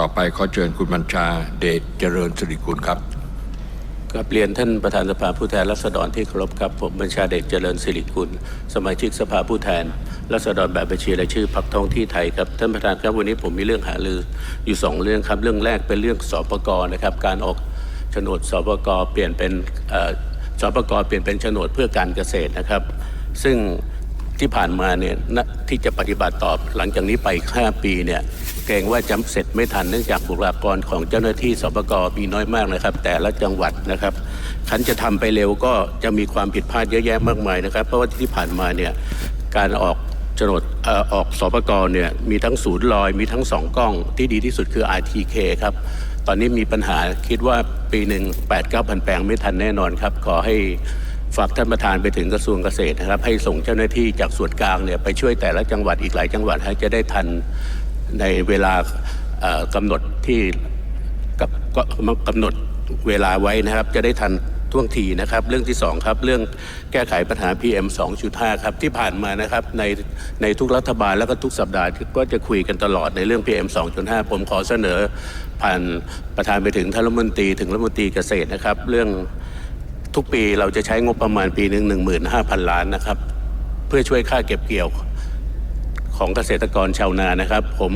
ต่อไปขอเชิญคุณบัญชาเดชเจริญสิริกุลครับกับเรียนท่านประธานสภาผู้แทนราษฎรที่เคารพครับผมบัญชาเดชเจริญสิริกุลสมาชิกสภาผู้แทนราษฎรแบบบัญชีรายชื่อพรรคท้องที่ไทยครับท่านประธานครับวันนี้ผมมีเรื่องหารืออยู่สองเรื่องครับเรื่องแรกเป็นเรื่องสปกนะครับการออกโฉนดสปกเปลี่ยนเป็นเอ่อสปกเปลี่ยนเป็นโฉนดเพื่อการเกษตรนะครับ ซึ่ง ที่ผ่านมาเนี่ยที่จะปฏิบัติต่อหลังจากนี้ไปอีก5ปีเนี่ยเกรงว่าจะเสร็จไม่ทันเนื่องจากบุคลากรของเจ้าหน้าที่สปกมีน้อยมากนะครับ แต่ละจังหวัดนะครับคันจะทำไปเร็วก็จะมีความผิดพลาดเยอะแยะมากมายนะครับ เพราะว่าที่ผ่านมาเนี่ยการออกโฉนดเอ่อออกสปกเนี่ยมีทั้งศูนย์ลอยมีทั้งสองกล้องที่ดีที่สุดคือ RTK ครับตอนนี้มีปัญหาคิดว่าปีหนึ่ง8 9 0 0 0 แปลงไม่ทันแน่นอนครับ ขอให้ ฝากท่านประธานไปถึงกระทรวงเกษตรนะครับ ให้ส่งเจ้าหน้าที่จากส่วนกลางเนี่ยไปช่วยแต่ละจังหวัดอีกหลายจังหวัดให้จะได้ทันในเวลากำหนดที่กับก็กำหนดเวลาไว้นะครับ จะได้ทันท่วงทีนะครับ เรื่องที่สองครับ เรื่องแก้ไขปัญหา PM 2.5 ครับ ที่ผ่านมานะครับในในทุกรัฐบาลแล้วก็ทุกสัปดาห์ก็จะคุยกันตลอดในเรื่อง PM 2.5 ผมขอเสนอผ่านประธานไปถึงท่านรัฐมนตรีถึงรัฐมนตรีเกษตรนะครับ เรื่อง ทุกปีเราจะใช้งบประมาณปีหนึ่งหนึ่งหมื่นห้าพันล้านนะครับ เพื่อช่วยค่าเก็บเกี่ยวของเกษตรกรชาวนานะครับ ผม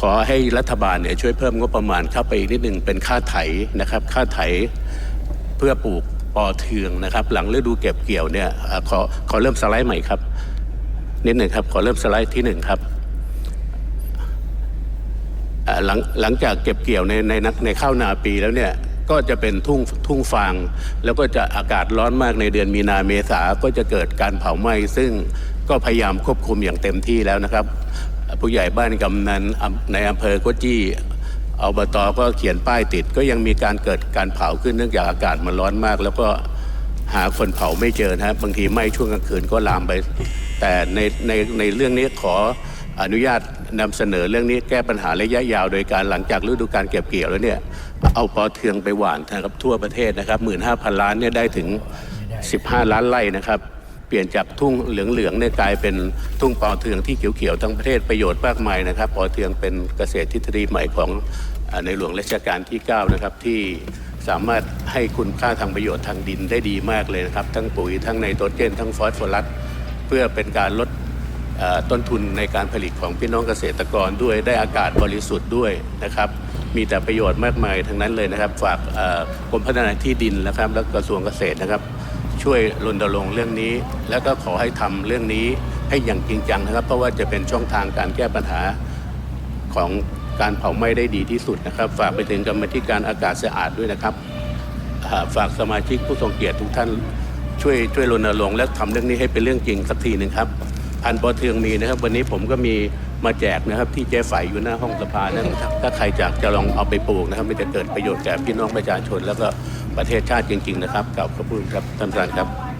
ขอให้รัฐบาลเนี่ยช่วยเพิ่มงบประมาณเข้าไปอีกนิดหนึ่งเป็นค่าไถนะครับ ค่าไถเพื่อปลูกปอเทืองนะครับ หลังฤดูเก็บเกี่ยวเนี่ยอขอขอเริ่มสไลด์ใหม่ครับ นิดหนึ่งครับ ขอเริ่มสไลด์ที่หนึ่งครับหลังหลังจากเก็บเกี่ยวในในในข้าวนาปีแล้วเนี่ย ก็จะเป็นทุ่งทุ่งฟาง แล้วก็จะอากาศร้อนมากในเดือนมีนาเมษาก็จะเกิดการเผาไหม้ซึ่งก็พยายามควบคุมอย่างเต็มที่แล้วนะครับ ผู้ใหญ่บ้านกำนันในอำเภอก็จี้อบตก็เขียนป้ายติด ก็ยังมีการเกิดการเผาขึ้นเนื่องจากอากาศมันร้อนมาก แล้วก็หาคนเผาไม่เจอนะครับบางทีไหม้ช่วงกลางคืนก็ลามไป แต่ในในในเรื่องนี้ขอ อนุญาตนำเสนอเรื่องนี้แก้ปัญหาระยะยาว โดยการหลังจากฤดูการเก็บเกี่ยวแล้วเนี่ยเอาปอเทืองไปหว่านนะครับทั่วประเทศนะครับหมื่นห้าพันล้านเนี่ยได้ถึง 15 ล้านไร่นะครับ เปลี่ยนจากทุ่งเหลืองๆเนี่ยกลายเป็นทุ่งปอเทืองที่เขียวๆทั้งประเทศประโยชน์มากมายนะครับปอเทืองเป็นเกษตรทฤษฎีใหม่ของอในหลวงรัชกาลที่ 9 นะครับที่สามารถให้คุณค่าทางประโยชน์ทางดินได้ดีมากเลยนะครับ ทั้งปุ๋ยทั้งไนโตรเจน ทั้งฟอสฟอรัส เพื่อเป็นการลด ต้นทุนในการผลิตของพี่น้องเกษตรกรด้วยได้อากาศบริสุทธิ์ด้วยนะครับ มีแต่ประโยชน์มากมายทั้งนั้นเลยนะครับ ฝากกรมพัฒนาที่ดินนะครับ และกระทรวงเกษตรนะครับ ช่วยรณรงค์เรื่องนี้ แล้วก็ขอให้ทำเรื่องนี้ให้อย่างจริงจังนะครับ เพราะว่าจะเป็นช่องทางการแก้ปัญหาของการเผาไหม้ได้ดีที่สุดนะครับ ฝากไปถึงกรรมธิการอากาศสะอาดด้วยนะครับฝากสมาชิกผู้ทรงเกียรติทุกท่านช่วยช่วยรณรงค์และทำเรื่องนี้ให้เป็นเรื่องจริงสักทีหนึ่งครับ พันธุ์ปอเทืองมีนะครับ วันนี้ผมก็มีมาแจกนะครับ ที่เจ๊ฝ่ายอยู่หน้าห้องสภานะครับถ้าใครอยากจะลองเอาไปปลูกนะครับมันจะเกิดประโยชน์แก่พี่น้องประชาชน แล้วก็ประเทศชาติจริง ๆ นะครับกล่าวขอบคุณครับท่านประธานครับ